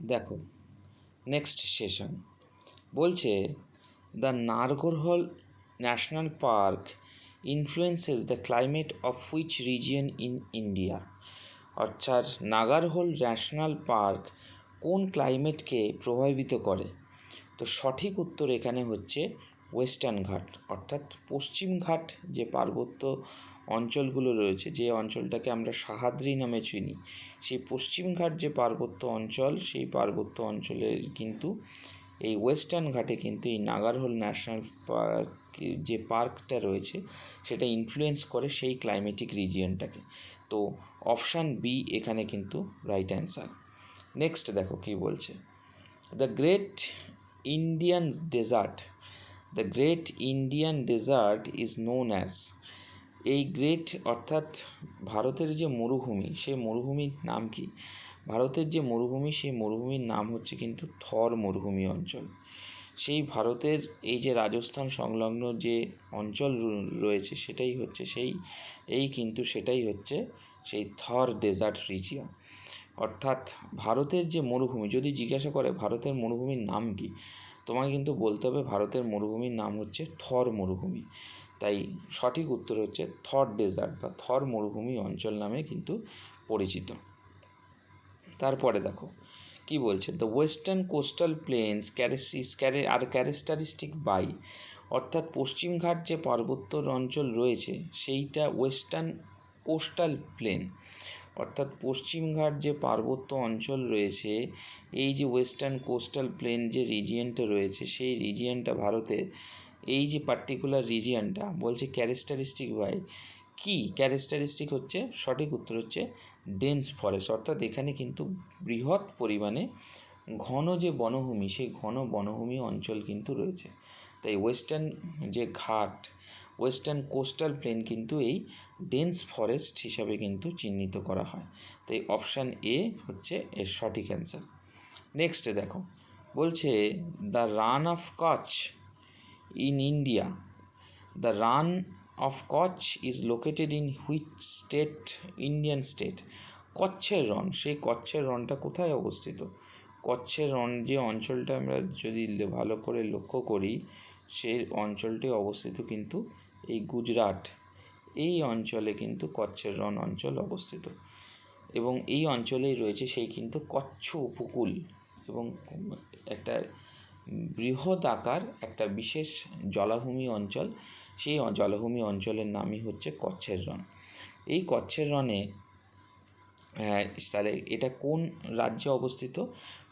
দেখো next session বলছে the Nagarhole national park influences the climate of which region in India অর্থাৎ Nagarhole national park কোন ক্লাইমেটকে প্রভাবিত করে? তো সঠিক উত্তর এখানে হচ্ছে ওয়েস্টার্ন ঘাট অর্থাৎ পশ্চিম ঘাট যে পার্বত্য অঞ্চলগুলো রয়েছে, যে অঞ্চলটাকে আমরা সাহাদ্রি নামে চিনি সেই পশ্চিম ঘাট যে পার্বত্য অঞ্চল, সেই পার্বত্য অঞ্চলের কিন্তু এই ওয়েস্টার্ন ঘাটে কিন্তু এই নাগারহোল ন্যাশনাল পার্ক যে পার্কটা রয়েছে, সেটা ইনফ্লুয়েন্স করে সেই ক্লাইমেটিক রিজিয়নটাকে তো অপশান বি এখানে কিন্তু রাইট অ্যান্সার নেক্সট দেখো কি বলছে। The great Indian desert the great Indian desert is known as এই গ্রেট অর্থাৎ ভারতের যে মরুভূমি, সেই মরুভূমির নাম কি? ভারতের যে মরুভূমি, সেই মরুভূমির নাম হচ্ছে কিন্তু থর মরুভূমি অঞ্চল। সেই ভারতের এই যে রাজস্থান সংলগ্ন যে অঞ্চল রয়েছে, সেটাই হচ্ছে সেই, এই কিন্তু সেটাই হচ্ছে সেই থর ডেজার্ট রিজিয়ন। অর্থাৎ ভারতের যে মরুভূমি, যদি জিজ্ঞাসা করে ভারতের মরুভূমির নাম কি, তোমাকে কিন্তু বলতে হবে ভারতের মরুভূমির নাম হচ্ছে থর মরুভূমি। তাই সঠিক উত্তর হচ্ছে থর ডেজার্ট বা থর মরুভূমি অঞ্চল নামে কিন্তু পরিচিত। তারপরে দেখো, কি বলছে? দ্য ওয়েস্টার্ন কোস্টাল প্লেন্স ক্যারেসিস ক্যারে আর ক্যারেস্টারিস্টিক বাই অর্থাৎ পশ্চিমঘাট যে পার্বত্য অঞ্চল রয়েছে, সেইটা ওয়েস্টার্ন কোস্টাল প্লেন অর্থাৎ পশ্চিমঘাট যে পার্বত্য অঞ্চল রয়েছে, এই যে ওয়েস্টার্ন কোস্টাল প্লেন যে রিজিয়নটা রয়েছে, সেই রিজিয়নটা ভারতের এই যে পার্টিকুলার রিজিয়নটা বলছে ক্যারেস্টারিস্টিক বাই কি? ক্যারেস্টারিস্টিক হচ্ছে, সঠিক উত্তর হচ্ছে ডেন্স ফরেস্ট অর্থাৎ এখানে কিন্তু বৃহৎ পরিমাণে ঘন যে বনভূমি, সেই ঘন বনভূমি অঞ্চল কিন্তু রয়েছে। তাই ওয়েস্টার্ন যে ঘাট ওয়েস্টার্ন কোস্টাল প্লেন কিন্তু এই ডেন্স ফরেস্ট হিসাবে কিন্তু চিহ্নিত করা হয়। তাই অপশান এ হচ্ছে এর সঠিক অ্যান্সার নেক্সট দেখো, বলছে the Rann of Kutch in India the Rann of Kutch is located in which state Indian state কচ্ছের রন সেই কচ্ছের রনটা কোথায় অবস্থিত? কচ্ছের রন যে অঞ্চলটা আমরা যদি ভালো করে লক্ষ্য করি, সেই অঞ্চলটি অবস্থিত কিন্তু এই গুজরাট। এই অঞ্চলে কিন্তু কচ্ছের রন অঞ্চল অবস্থিত। এবং এই অঞ্চলেই রয়েছে সেই কিন্তু কচ্ছ উপকূল। এবং একটা বৃহৎ আকার একটা বিশেষ জলাভূমি অঞ্চল। সেই জলাভূমি অঞ্চলের নামই হচ্ছে কচ্ছের রন এই কচ্ছের রনে হ্যাঁ তাহলে এটা কোন রাজ্যে অবস্থিত?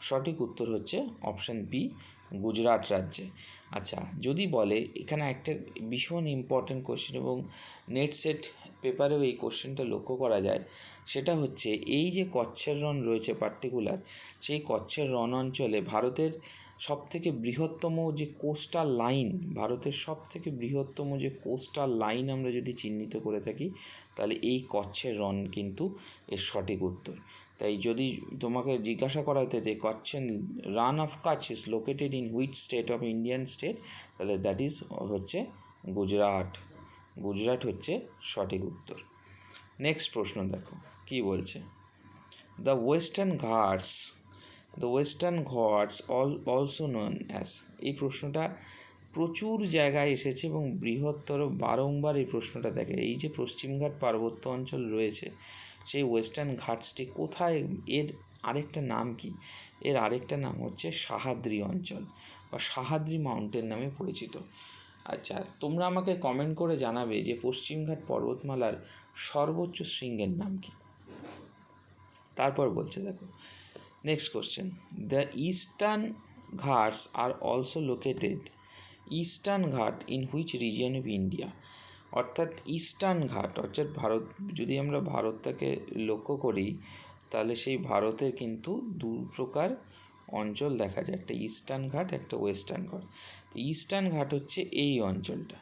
সঠিক উত্তর হচ্ছে অপশান বি গুজরাট রাজ্যে। আচ্ছা যদি বলে, এখানে একটা ভীষণ ইম্পর্ট্যান্ট কোশ্চেন এবং নেট সেট পেপারেও এই কোশ্চেনটা লক্ষ্য করা যায়। সেটা হচ্ছে, এই যে কচ্ছের রন রয়েছে পার্টিকুলার সেই কচ্ছের রন অঞ্চলে ভারতের সবথেকে বৃহত্তম যে কোস্টাল লাইন, ভারতের সবথেকে বৃহত্তম যে কোস্টাল লাইন আমরা যদি চিহ্নিত করে থাকি, তাহলে এই কচ্ছের রন কিন্তু এর সঠিক উত্তর। তাই যদি তোমাকে জিজ্ঞাসা করা হতো যে কচ্ছেন Rann of Kutch is located in which state of Indian state, তাহলে দ্যাট ইজ হচ্ছে গুজরাট। গুজরাট হচ্ছে সঠিক উত্তর। নেক্সট প্রশ্ন দেখো, কি বলছে? The western Ghats the western Ghats all also known as এই প্রশ্নটা প্রচুর জায়গায় এসেছে এবং বৃহত্তর বারংবার এই প্রশ্নটা দেখে। এই যে পশ্চিমঘাট পার্বত্য অঞ্চল রয়েছে, সেই ওয়েস্টার্ন ঘাটসটি কোথায়? এর আরেকটা নাম কি? এর আরেকটা নাম হচ্ছে সাহাদ্রি অঞ্চল বা সাহাদ্রি মাউন্টেন নামে পরিচিত। আচ্ছা তোমরা আমাকে কমেন্ট করে জানাবে যে পশ্চিমঘাট পর্বতমালার সর্বোচ্চ শৃঙ্গের নাম কি? তারপর বলছে, দেখো next question the eastern Ghats are also located eastern Ghat in which region of India অর্থাৎ ইস্টার্ন ঘাট অর্থাৎ ভারত, যদি আমরা ভারতটাকে লক্ষ্য করি, তাহলে সেই ভারতের কিন্তু দু প্রকার অঞ্চল দেখা যায়। একটা ইস্টার্ন ঘাট একটা ওয়েস্টার্ন ঘাট ইস্টার্ন ঘাট হচ্ছে এই অঞ্চলটা।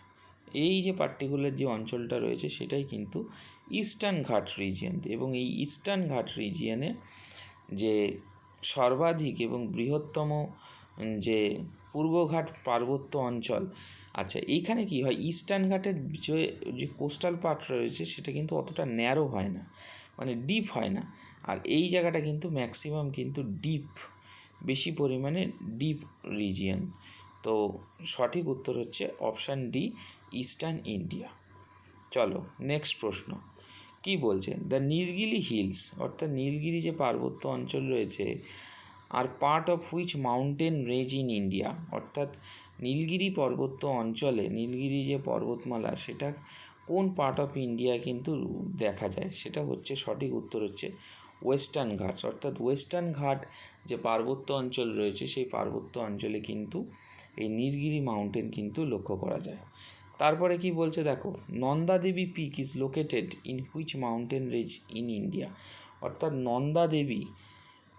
এই যে পার্টিকুলার যে অঞ্চলটা রয়েছে, সেটাই কিন্তু ইস্টার্ন ঘাট রিজিয়ন এবং এই ইস্টার্ন ঘাট রিজিয়নে যে সর্বাধিক এবং বৃহত্তম যে পূর্বঘাট পার্বত্য অঞ্চল আচ্ছা এইখানে কি হয়? ইস্টার্ন ঘাটের যে যে কোস্টাল পার্ট রয়েছে, সেটা কিন্তু অতটা ন্যারো হয় না মানে ডিপ হয় না। আর এই জায়গাটা কিন্তু ম্যাক্সিমাম কিন্তু ডিপ বেশি পরিমাণে ডিপ রিজিয়ন তো সঠিক উত্তর হচ্ছে অপশান ডি ইস্টার্ন ইন্ডিয়া চলো নেক্সট প্রশ্ন। কি বলছে দ্য নীলগিরি হিলস অর্থাৎ নীলগিরি যে পার্বত্য অঞ্চল রয়েছে are part of which mountain range in India অর্থাৎ নীলগিরি পর্বত্য অঞ্চলে নীলগিরি যে পর্বতমালা, সেটা কোন পার্ট অফ ইন্ডিয়া কিন্তু দেখা যায়? সেটা হচ্ছে, সঠিক উত্তর হচ্ছে ওয়েস্টার্ন ঘাট অর্থাৎ ওয়েস্টার্ন ঘাট যে পার্বত্য অঞ্চল রয়েছে, সেই পার্বত্য অঞ্চলে কিন্তু এই নীলগিরি মাউন্টেন কিন্তু লক্ষ্য করা যায়। তারপরে কি বলছে দেখো, Nanda Devi peak is located in which mountain range in India. অর্থাৎ নন্দা দেবী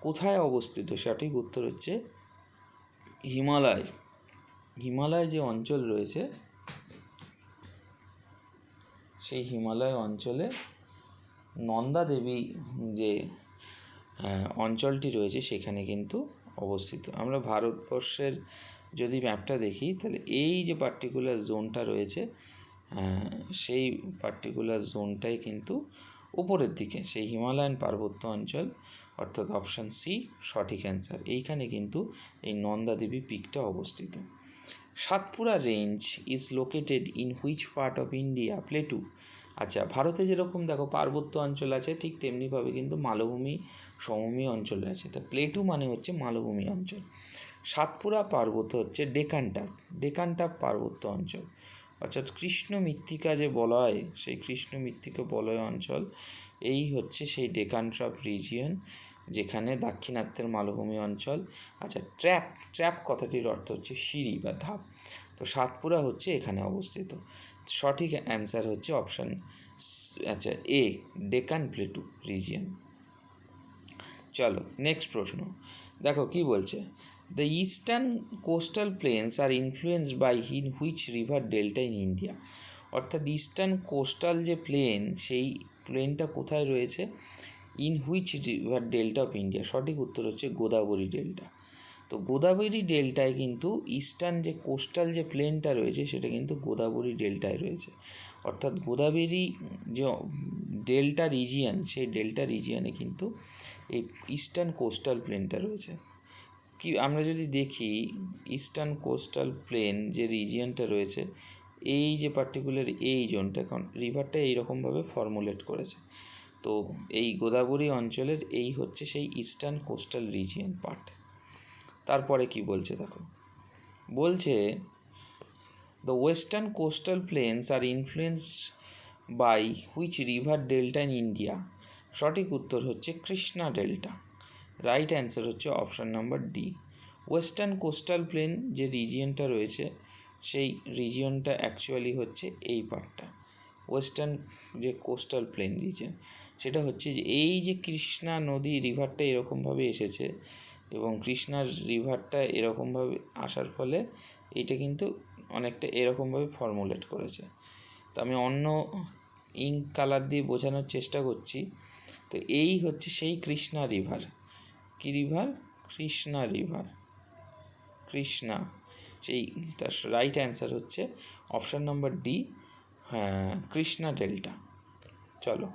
কোথায় অবস্থিত সঠিক উত্তর হচ্ছে হিমালয়। হিমালয় যে অঞ্চল রয়েছে, সেই হিমালয় অঞ্চলে নন্দা দেবী যে অঞ্চলটি রয়েছে সেখানে কিন্তু অবস্থিত। আমরা ভারতবর্ষের যদি ম্যাপটা দেখি, তাহলে এই যে পার্টিকুলার জোনটা রয়েছে সেই পার্টিকুলার জোনটাই কিন্তু উপরের দিকে, সেই হিমালয়ান পার্বত্য অঞ্চল, অর্থাৎ অপশান সি সঠিক অ্যান্সার এইখানে কিন্তু এই নন্দা দেবী পিকটা অবস্থিত। Satpura range is located in which part of India plateau আচ্ছা ভারতে যেরকম দেখো পার্বত্য অঞ্চল আছে, ঠিক তেমনিভাবে কিন্তু মালভূমি, সমভূমি অঞ্চল আছে। তা প্লেটু মানে হচ্ছে মালভূমি অঞ্চল। সাতপুরা পার্বত্য হচ্ছে ডেকানটাপ ডেকানটাপ পার্বত্য অঞ্চল। অর্থাৎ কৃষ্ণ মৃত্তিকা যে বলয়, সেই কৃষ্ণ মৃত্তিকা বলয় অঞ্চল, এই হচ্ছে সেই ডেকানট্রাপ রিজিয়ন, যেখানে দাক্ষিণাত্যের মালভূমি অঞ্চল। আচ্ছা ট্র্যাপ ট্র্যাপ কথাটির অর্থ হচ্ছে সিঁড়ি বা ধাপ। তো সাতপুরা হচ্ছে এখানে অবস্থিত। সঠিক অ্যান্সার হচ্ছে অপশান আচ্ছা এ, ডেকান প্লেটু রিজিয়ন। চলো, নেক্সট প্রশ্ন। দেখো, কি বলছে? The eastern coastal plains are influenced by in which river delta in India অর্থাৎ ইস্টার্ন কোস্টাল যে প্লেন সেই প্লেনটা কোথায় রয়েছে? In which river delta of India সঠিক উত্তর হচ্ছে গোদাবরী ডেল্টা তো গোদাবরী ডেল্টায় কিন্তু ইস্টার্ন যে কোস্টাল যে প্লেনটা রয়েছে, সেটা কিন্তু গোদাবরী ডেল্টায় রয়েছে। অর্থাৎ গোদাবরী যে ডেল্টা রিজিয়ান সেই ডেল্টা রিজিয়ানে কিন্তু এই ইস্টার্ন কোস্টাল প্লেনটা রয়েছে। কি, আমরা যদি দেখি ইস্টার্ন কোস্টাল প্লেন যে রিজিয়নটা রয়েছে, এই যে পার্টিকুলার এই জোনটা কারণ রিভারটা এইরকমভাবে ফর্মুলেট করেছে। তো এই গোদাবরী অঞ্চলের এই হচ্ছে সেই ইস্টার্ন কোস্টাল রিজিয়ন পার্ট তারপরে কি বলছে দেখো? বলছে the western coastal plains are influenced by which river delta in India সঠিক উত্তর হচ্ছে কৃষ্ণা ডেল্টা রাইট অ্যান্সার হচ্ছে option number D western coastal plain যে রিজিয়নটা রয়েছে, সেই রিজিয়নটা অ্যাকচুয়ালি হচ্ছে এই পার্টটা ওয়েস্টার্ন যে কোস্টাল প্লেন রিজিয়ন সেটা হচ্ছে যে এই যে কৃষ্ণা নদী রিভারটা এরকমভাবে এসেছে এবং কৃষ্ণার রিভারটা এরকমভাবে আসার ফলে এটা কিন্তু অনেকটা এরকমভাবে ফর্মুলেট করেছে। তো আমি অন্য ইঙ্ক কালার দিয়ে বোঝানোর চেষ্টা করছি। তো এই হচ্ছে সেই কৃষ্ণা রিভার কী রিভার কৃষ্ণা রিভার কৃষ্ণা, সেই তার রাইট অ্যান্সার হচ্ছে অপশান নাম্বার ডি হ্যাঁ কৃষ্ণা ডেল্টা চলো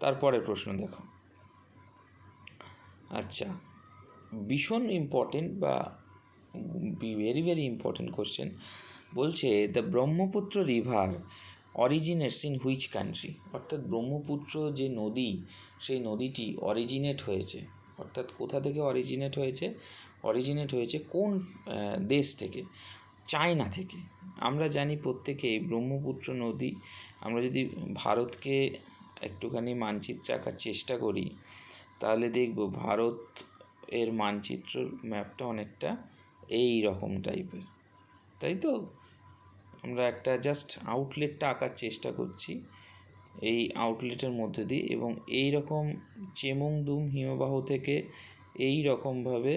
তারপরের প্রশ্ন দেখো। আচ্ছা ভীষণ ইম্পর্টেন্ট বা ভেরি ভেরি ইম্পর্টেন্ট কোশ্চেন বলছে the Brahmaputra river originates in which country অর্থাৎ ব্রহ্মপুত্র যে নদী, সেই নদীটি অরিজিনেট হয়েছে। অর্থাৎ কোথা থেকে অরিজিনেট হয়েছে? অরিজিনেট হয়েছে কোন দেশ থেকে? চায়না থেকে। আমরা জানি প্রত্যেকে ব্রহ্মপুত্র নদী। আমরা যদি ভারতকে একটুখানি মানচিত্রে আঁকার চেষ্টা করি, তাহলে দেখব ভারত এর মানচিত্র ম্যাপটা অনেকটা এই রকম টাইপের। তাই তো? আমরা একটা জাস্ট আউটলেটটা আঁকার চেষ্টা করছি। এই আউটলেটের মধ্যে দিয়ে এবং এই রকম চেমংদুম হিমবাহ থেকে এই রকমভাবে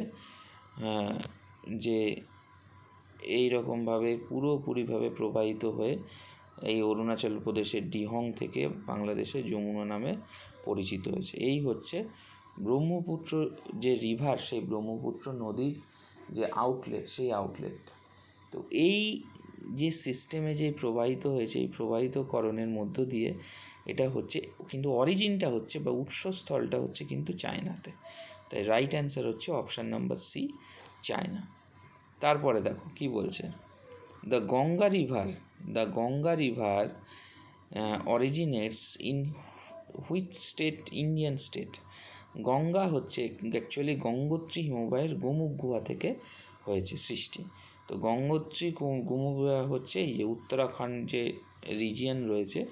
যে এই রকমভাবে পুরোপুরিভাবে প্রবাহিত হয়ে এই অরুণাচল প্রদেশের ডিহং থেকে বাংলাদেশে যমুনা নামে পরিচিত হয়েছে। এই হচ্ছে ব্রহ্মপুত্র যে রিভার সেই ব্রহ্মপুত্র নদীর যে আউটলেট সেই আউটলেটটা তো এই যে সিস্টেমে যে প্রবাহিত হয়েছে, এই প্রবাহিতকরণের মধ্য দিয়ে এটা হচ্ছে, কিন্তু অরিজিনটা হচ্ছে বা উৎসস্থলটা হচ্ছে কিন্তু চায়নাতে। তাই রাইট অ্যান্সার হচ্ছে অপশান নাম্বার সি চায়না। তারপরে দেখো, কি বলছে? The Ganga river the Ganga river originates in which state Indian state Ganga হচ্ছে অ্যাকচুয়ালি গঙ্গোত্রী হিমবাহের গোমুখ গুহা থেকে হয়েছে সৃষ্টি। তো গঙ্গোত্রী গো- গোমুখ গুহা হচ্ছে এই যে উত্তরাখণ্ড যে রিজিয়ন রয়েছে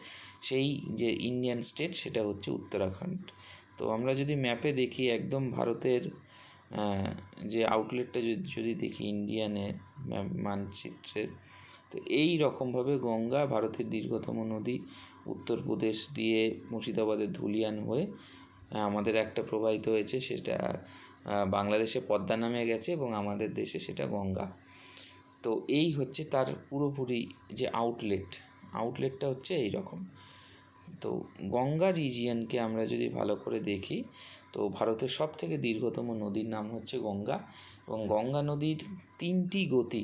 সেই যে ইন্ডিয়ান স্টেট সেটা হচ্ছে উত্তরাখণ্ড। তো আমরা যদি ম্যাপে দেখি একদম ভারতের যে আউটলেটটা যদি দেখি ইন্ডিয়ানের মানচিত্রের, তো এই রকমভাবে গঙ্গা ভারতের দীর্ঘতম নদী উত্তরপ্রদেশ দিয়ে মুর্শিদাবাদের ধুলিয়ান হয়ে আমাদের একটা প্রবাহিত হয়েছে সেটা বাংলাদেশে পদ্মা নামে গেছে এবং আমাদের দেশে সেটা গঙ্গা। তো এই হচ্ছে তার পুরোপুরি যে আউটলেট আউটলেটটা হচ্ছে এই রকম। তো গঙ্গা রিজিয়নকে আমরা যদি ভালো করে দেখি, তো ভারতের সব থেকে দীর্ঘতম নদীর নাম হচ্ছে গঙ্গা এবং গঙ্গা নদীর তিনটি গতি,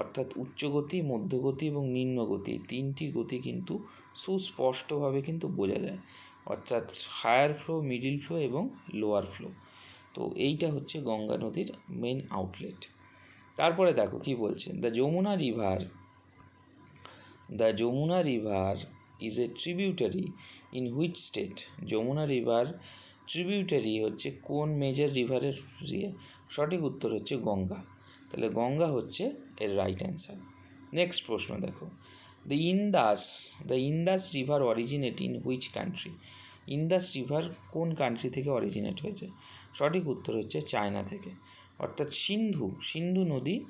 অর্থাৎ উচ্চ গতি মধ্যগতি এবং নিম্ন গতি, তিনটি গতি কিন্তু সুস্পষ্টভাবে কিন্তু বোঝা যায়, অর্থাৎ হায়ার ফ্লো মিডিল ফ্লো এবং লোয়ার ফ্লো তো এইটা হচ্ছে গঙ্গা নদীর মেন আউটলেট তারপরে দেখো কি বলছে the Yamuna river the Yamuna river is a tributary in which state Yamuna river tributary হচ্ছে কোন মেজর রিভারের ইয়ে? সঠিক উত্তর হচ্ছে গঙ্গা। তাহলে গঙ্গা হচ্ছে এর রাইট অ্যান্সার নেক্সট প্রশ্ন দেখো। The Indus the Indus river originate in which country Indus river কোন কান্ট্রি থেকে অরিজিনেট হয়েছে? সঠিক উত্তর হচ্ছে চায়না থেকে। অর্থাৎ সিন্ধু সিন্ধু নদী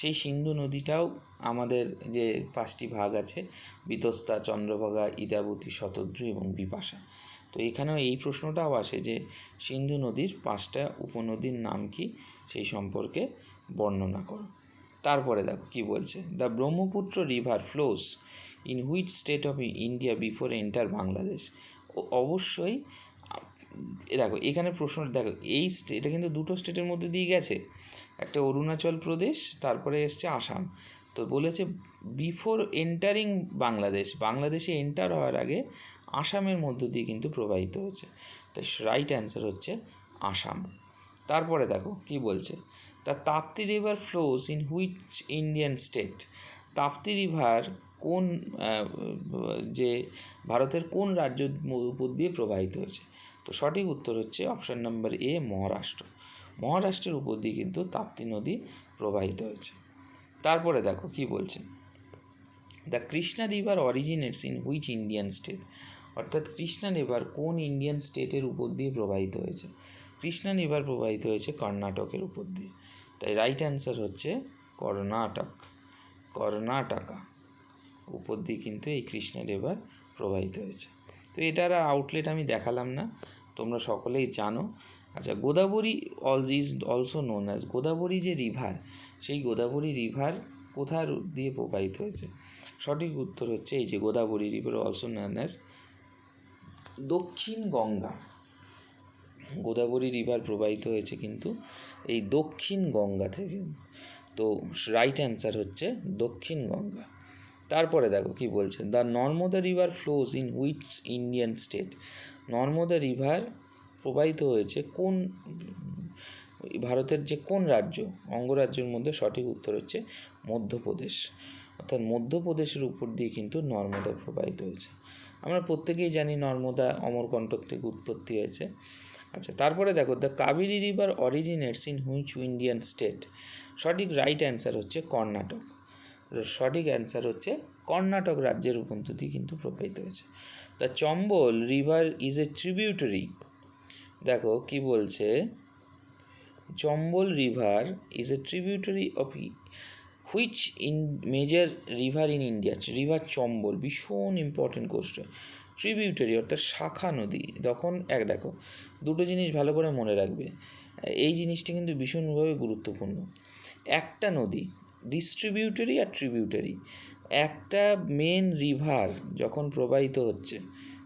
সেই সিন্ধু নদীটাও আমাদের যে পাঁচটি ভাগ আছে, বিতস্তা, চন্দ্রভাগা ইদাবতী শতদ্রু এবং বিপাশা। তো এখানেও এই প্রশ্নটাও আসে যে সিন্ধু নদীর পাঁচটা উপনদীর নাম কি সেই সম্পর্কে বর্ণনা করো। তারপরে দেখো কি বলছে the Brahmaputra river flows in which state of India before enter Bangladesh অবশ্যই দেখো, এখানে প্রশ্ন দেখো, এই স্টেট এটা কিন্তু দুটো স্টেটের মধ্যে দিয়ে গেছে। একটা অরুণাচল প্রদেশ, তারপরে এসছে আসাম। তো বলেছে বিফোর এন্টারিং বাংলাদেশ বাংলাদেশে এন্টার হওয়ার আগে আসামের মধ্য দিয়ে কিন্তু প্রবাহিত হয়েছে তাই রাইট অ্যান্সার হচ্ছে আসাম। তারপরে দেখো, কি বলছে? The Tapti river flows in which Indian state Tapti river কোন যে ভারতের কোন রাজ্য উপর দিয়ে প্রবাহিত হয়েছে তো সঠিক উত্তর হচ্ছে অপশন নাম্বার এ, মহারাষ্ট্র। মহারাষ্ট্রের উপর দিয়ে কিন্তু তাপ্তি নদী প্রবাহিত হয়েছে। তারপরে দেখো কি বলছে? The Krishna river originates in which Indian state অর্থাৎ কৃষ্ণা রিভার কোন ইন্ডিয়ান স্টেটের উপর দিয়ে প্রবাহিত হয়েছে? কৃষ্ণা রিভার প্রবাহিত হয়েছে কর্ণাটকের উপর দিয়ে। তাই রাইট অ্যান্সার হচ্ছে কর্ণাটক। কর্ণাটকা উপর দিয়ে কিন্তু এই কৃষ্ণা রিভার প্রবাহিত হয়েছে। তো এটার আউটলেট আমি দেখালাম না। তোমরা সকলেই জানো। আচ্ছা Godavari all is also known as Godavari যে রিভার সেই গোদাবরী রিভার কোথার দিয়ে প্রবাহিত হয়েছে? সঠিক উত্তর হচ্ছে এই যে Godavari river also known as Dakshin Ganga. Godavari river প্রবাহিত হয়েছে কিন্তু এই দক্ষিণ গঙ্গা থেকে। তো রাইট অ্যান্সার হচ্ছে দক্ষিণ গঙ্গা। তারপরে দেখো কি বলছে the Narmada river flows in which Indian state Narmada river প্রবাহিত হয়েছে কোন, ভারতের যে কোন রাজ্য অঙ্গরাজ্যের মধ্যে সঠিক উত্তর হচ্ছে মধ্যপ্রদেশ। অর্থাৎ মধ্যপ্রদেশের উপর দিয়ে কিন্তু নর্মদা প্রবাহিত হয়েছে। আমরা প্রত্যেকেই জানি নর্মদা অমরকণ্টক থেকে উৎপত্তি হয়েছে। আচ্ছা তারপরে দেখো, the Kaveri river originates in which Indian state. সঠিক রাইট অ্যান্সার হচ্ছে কর্ণাটক। সঠিক অ্যান্সার হচ্ছে কর্ণাটক রাজ্যের উপর দিয়ে কিন্তু প্রবাহিত হয়েছে। The Chambal river is a tributary দেখো, কি বলছে? Chambal river is a tributary of which in major river in India river Chambal ভীষণ ইম্পর্টেন্ট কোশ্চেন ট্রিবিউটারি অর্থাৎ শাখা নদী। তখন এক, দেখো, দুটো জিনিস ভালো করে মনে রাখবে। এই জিনিসটা কিন্তু ভীষণভাবে গুরুত্বপূর্ণ। একটা নদী ডিস্ট্রিবিউটারি আর ট্রিবিউটারি একটা মেন রিভার যখন প্রবাহিত হচ্ছে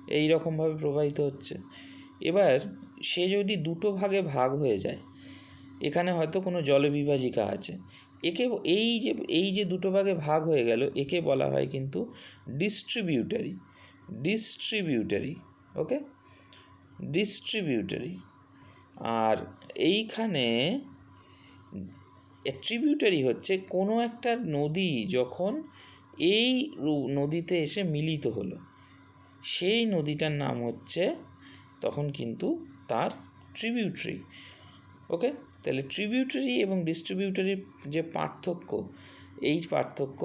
এই রকমভাবে প্রবাহিত হচ্ছে। এবার সে যদি দুটো ভাগে ভাগ হয়ে যায়, এখানে হয়তো কোনো জলবিভাজিকা আছে। একে, এই যে এই যে দুটো ভাগে ভাগ হয়ে গেল, একে বলা হয় কিন্তু ডিস্ট্রিবিউটারি ডিস্ট্রিবিউটারি ওকে ডিস্ট্রিবিউটারি আর এইখানে ট্রিবিউটারি হচ্ছে কোনো একটা নদী যখন এই নদীতে এসে মিলিত হলো। সেই নদীটার নাম হচ্ছে, তখন কিন্তু তার ট্রিবিউটারি ওকে তাহলে ট্রিবিউটারি এবং ডিস্ট্রিবিউটারির যে পার্থক্য, এই পার্থক্য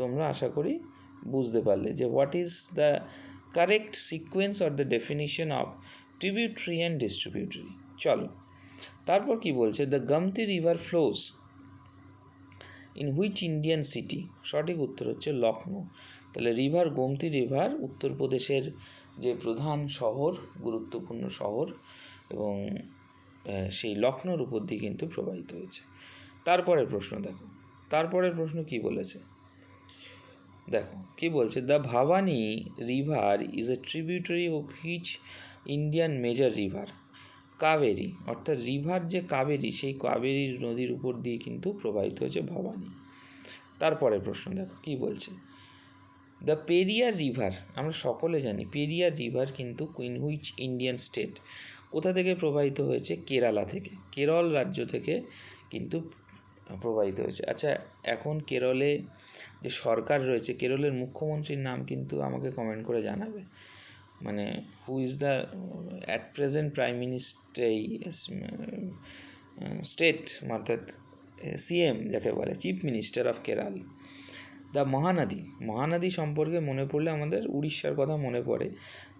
তোমরা আশা করি বুঝতে পারলে যে what is the correct sequence or the definition of tributary and distributary চলো, তারপর কি বলছে? The Gomti river flows in which Indian city সঠিক উত্তর হচ্ছে লখনৌ তাহলে রিভার গোমতি রিভার উত্তরপ্রদেশের যে প্রধান শহর, গুরুত্বপূর্ণ শহর এবং সেই লখনৌর উপর দিয়ে কিন্তু প্রবাহিত হয়েছে। তারপরের প্রশ্ন দেখো। তারপরের প্রশ্ন কি বলেছে? দেখো, কি বলছে? The Bhavani river is a tributary of which Indian major river Kaveri অর্থাৎ রিভার যে কাবেরি সেই কাবেরী নদীর উপর দিয়ে কিন্তু প্রবাহিত হয়েছে ভবানী তারপরে প্রশ্ন দেখো, কি বলছে? দ্য পেরিয়ার রিভার আমরা সকলে জানি পেরিয়ার রিভার কিন্তু কুইন হুইচ ইন্ডিয়ান স্টেট কোথা থেকে প্রবাহিত হয়েছে? কেরালা থেকে। কেরল রাজ্য থেকে কিন্তু প্রবাহিত হয়েছে। আচ্ছা এখন কেরলে যে সরকার রয়েছে, কেরলের মুখ্যমন্ত্রীর নাম কিন্তু আমাকে কমেন্ট করে জানাবে। মানে who is the at present prime minister এই স্টেট অর্থাৎ সিএম যাকে বলে chief minister of Kerala the Mahanadi Mahanadi সম্পর্কে মনে পড়লে আমাদের উড়িষ্যার কথা মনে পড়ে।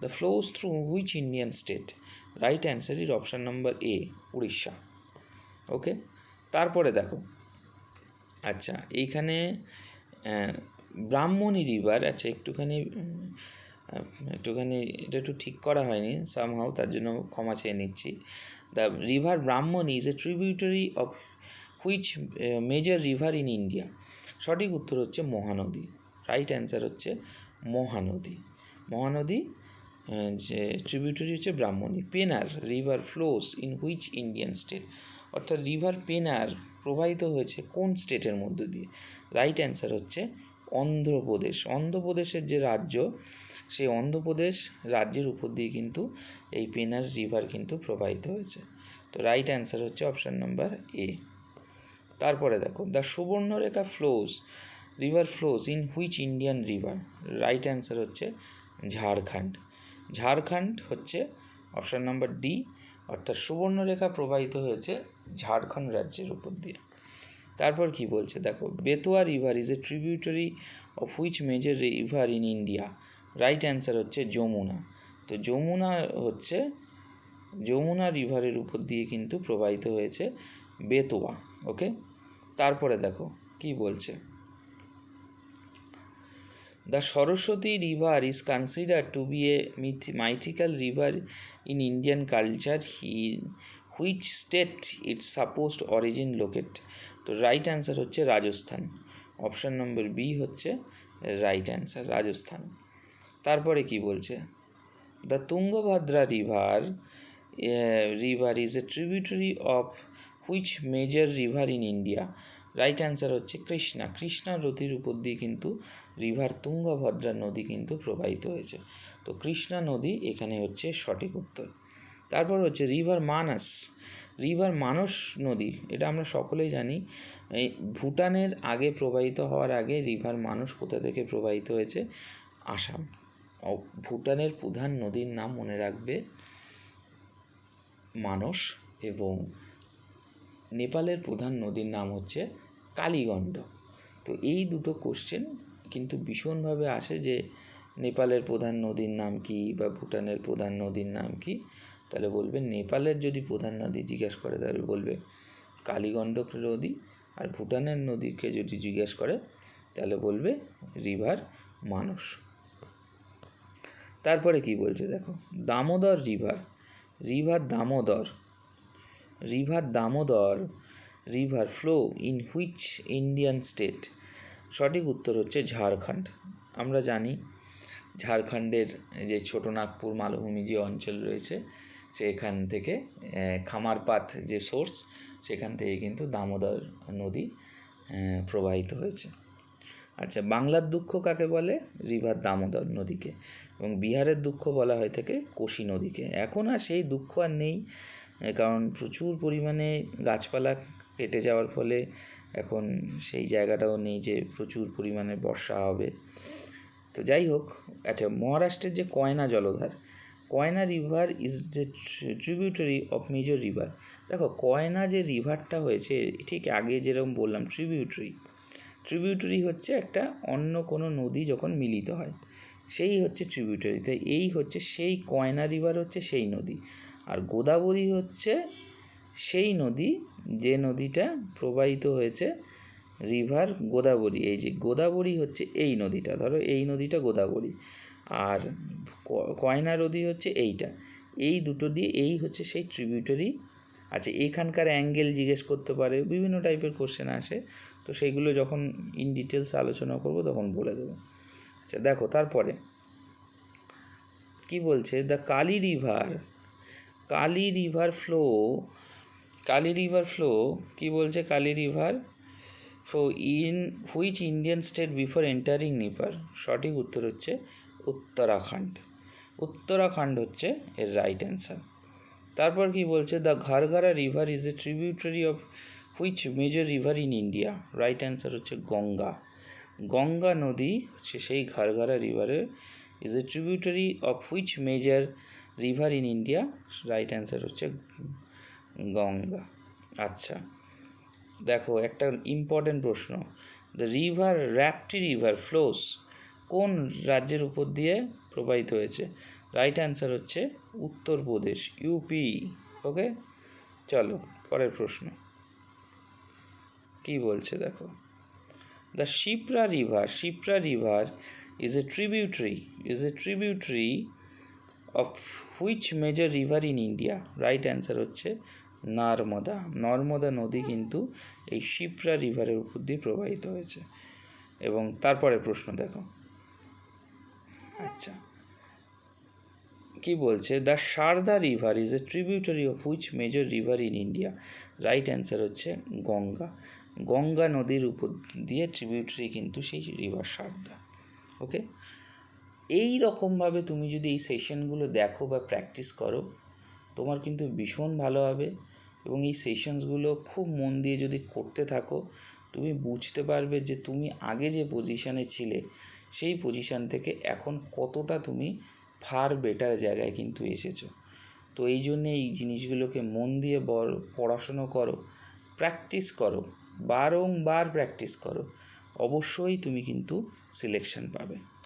The flows through which Indian state right answer is option number A Orissa okay তারপরে দেখো আচ্ছা এইখানে ব্রাহ্মণী রিভার আচ্ছা একটুখানি একটুখানি এটা একটু ঠিক করা হয়নি সামহাও তার জন্য ক্ষমা চেয়ে নিচ্ছি। The river Brahmani is a tributary of which major river in India সঠিক উত্তর হচ্ছে মহানদী। রাইট অ্যান্সার হচ্ছে মহানদী। মহানদী যে ট্রিবিউটারি হচ্ছে Brahmani Penner river flows in which Indian state অর্থাৎ রিভার পেনার প্রবাহিত হয়েছে কোন স্টেটের মধ্যে দিয়ে? রাইট অ্যান্সার হচ্ছে অন্ধ্রপ্রদেশ। অন্ধ্রপ্রদেশের যে রাজ্য, সেই অন্ধ্রপ্রদেশ রাজ্যের উপর দিয়ে কিন্তু এই পেনার রিভার কিন্তু প্রবাহিত হয়েছে। তো রাইট অ্যান্সার হচ্ছে অপশান নাম্বার এ তারপরে দেখো the Subarnarekha flows river flows in which Indian river right answer হচ্ছে ঝাড়খণ্ড। ঝাড়খণ্ড হচ্ছে অপশান নাম্বার ডি অর্থাৎ সুবর্ণরেখা প্রবাহিত হয়েছে ঝাড়খণ্ড রাজ্যের উপর দিয়ে। তারপর কি বলছে? দেখো, Betwa river is a tributary of which major river in India right answer হচ্ছে যমুনা। তো যমুনা হচ্ছে, যমুনা রিভারের উপর দিয়ে কিন্তু প্রবাহিত হয়েছে বেতোয়া ওকে তারপরে দেখো, কি বলছে? The Saraswati river is consider to be a mythical river in Indian culture he which state its supposed origin locate তো রাইট অ্যান্সার হচ্ছে রাজস্থান। অপশান নম্বর বি হচ্ছে রাইট অ্যান্সার রাজস্থান। তারপরে কি বলছে? The Tungabhadra river river is a tributary of which major river in India right answer হচ্ছে কৃষ্ণা। কৃষ্ণা নদীর উপর দিয়ে কিন্তু রিভার তুঙ্গভদ্রা নদী কিন্তু প্রবাহিত হয়েছে। তো কৃষ্ণা নদী এখানে হচ্ছে সঠিক উত্তর। তারপর হচ্ছে রিভার মানস। রিভার মানস নদী, এটা আমরা সকলেই জানি। এই ভুটানের আগে প্রবাহিত হওয়ার আগে রিভার মানস কোথা থেকে প্রবাহিত হয়েছে? আসাম। ভুটানের প্রধান নদীর নাম মনে রাখবে মানস এবং নেপালের প্রধান নদীর নাম হচ্ছে কালীগণ্ড। তো এই দুটো কোশ্চেন কিন্তু ভীষণভাবে আসে যে নেপালের প্রধান নদীর নাম কি বা ভুটানের প্রধান নদীর নাম কি? তাহলে বলবে নেপালের যদি প্রধান নদী জিজ্ঞেস করে, তাহলে বলবে কালীগণ্ডক নদী আর ভুটানের নদীকে যদি জিজ্ঞেস করে, তাহলে বলবে রিভার মানস। তারপরে কি বলছে দেখো, Damodar river river Damodar river Damodar river flow in which Indian state সঠিক উত্তর হচ্ছে ঝাড়খণ্ড। আমরা জানি ঝাড়খণ্ডের যে ছোটনাগপুর মালভূমি যে অঞ্চল রয়েছে, সেখান থেকে খামারপাত যে সোর্স সেখান থেকে কিন্তু দামোদর নদী প্রবাহিত হয়েছে। আচ্ছা বাংলার দুঃখ কাকে বলে? রিভার দামোদর নদীকে। এবং বিহারের দুঃখ বলা হয়ে থাকে কোশি নদীকে। এখন আর সেই দুঃখ আর নেই কারণ প্রচুর পরিমাণে গাছপালা কেটে যাওয়ার ফলে এখন সেই জায়গাটাও নেই যে প্রচুর পরিমাণে বর্ষা হবে। তো যাই হোক আচ্ছা মহারাষ্ট্রের যে Koyna জলধার, Koyna river is the tributary of major river দেখো, কয়না যে রিভারটা হয়েছে, ঠিক আগে যেরকম বললাম ট্রিবিউটারি ট্রিবিউটারি হচ্ছে একটা অন্য কোনো নদী যখন মিলিত হয়, সেই হচ্ছে ট্রিবিউটারি তাই এই হচ্ছে সেই কয়না রিভার হচ্ছে সেই নদী। আর গোদাবরী হচ্ছে সেই নদী, যে নদীটা প্রবাহিত হয়েছে রিভার গোদাবরী, এই যে গোদাবরী হচ্ছে এই নদীটা, ধরো এই নদীটা গোদাবরী, আর কয়না নদী হচ্ছে এইটা, এই দুটো দিয়ে এই হচ্ছে সেই ট্রিবিউটারি আচ্ছা এখানকার অ্যাঙ্গেল জিজ্ঞেস করতে পারে, বিভিন্ন টাইপের কোশ্চেন আসে, তো সেইগুলো যখন ইন ডিটেলস আলোচনা করব তখন বলে দেবো। আচ্ছা দেখো তারপরে, কি বলছে? The Kali river Kali river flow Kali river flow কি বলছে Kali river flow in which Indian state before entering Nepal সঠিক উত্তর হচ্ছে উত্তরাখণ্ড। উত্তরাখণ্ড হচ্ছে এর রাইট অ্যান্সার তারপর কি বলছে? The ঘারঘারা river is a tributary of which major river in India right answer হচ্ছে গঙ্গা। গঙ্গা নদী হচ্ছে সেই ঘারঘারা রিভারের is a tributary of which major river in India right answer হচ্ছে গঙ্গা। আচ্ছা দেখো একটা ইম্পর্টেন্ট প্রশ্ন। দ্য রিভার র্যাপটি রিভার ফ্লোস কোন রাজ্যের উপর দিয়ে প্রবাহিত হয়েছে? রাইট অ্যান্সার হচ্ছে উত্তরপ্রদেশ ইউপি ওকে চলো, পরের প্রশ্ন। কি বলছে দেখো? The Shipra river Shipra river is a tributary is a tributary of which major river in India right answer হচ্ছে নর্মদা। নর্মদা নদী কিন্তু এই শিপ্রা রিভারের উপর দিয়ে প্রবাহিত হয়েছে। এবং তারপরে প্রশ্ন দেখো। আচ্ছা। কি বলছে? The Sarda river is a tributary of which major river in India? Right answer হচ্ছে গঙ্গা। গঙ্গা নদীর উপর দিয়ে ট্রিবিউটারি কিন্তু সেই রিভার সারদা। ওকে? এই রকমভাবে তুমি যদি এই সেশনগুলো দেখো বা প্র্যাকটিস করো, তোমার কিন্তু ভীষণ ভালো হবে। এবং এই সেশনসগুলো খুব মন দিয়ে যদি করতে থাকো, তুমি বুঝতে পারবে যে তুমি আগে যে পজিশানে ছিলে, সেই পজিশান থেকে এখন কতটা তুমি ফার বেটার জায়গায় কিন্তু এসেছ। তো এই জন্যে এই জিনিসগুলোকে মন দিয়ে বড় পড়াশুনো করো প্র্যাকটিস করো, বারংবার প্র্যাকটিস করো, অবশ্যই তুমি কিন্তু সিলেকশন পাবে।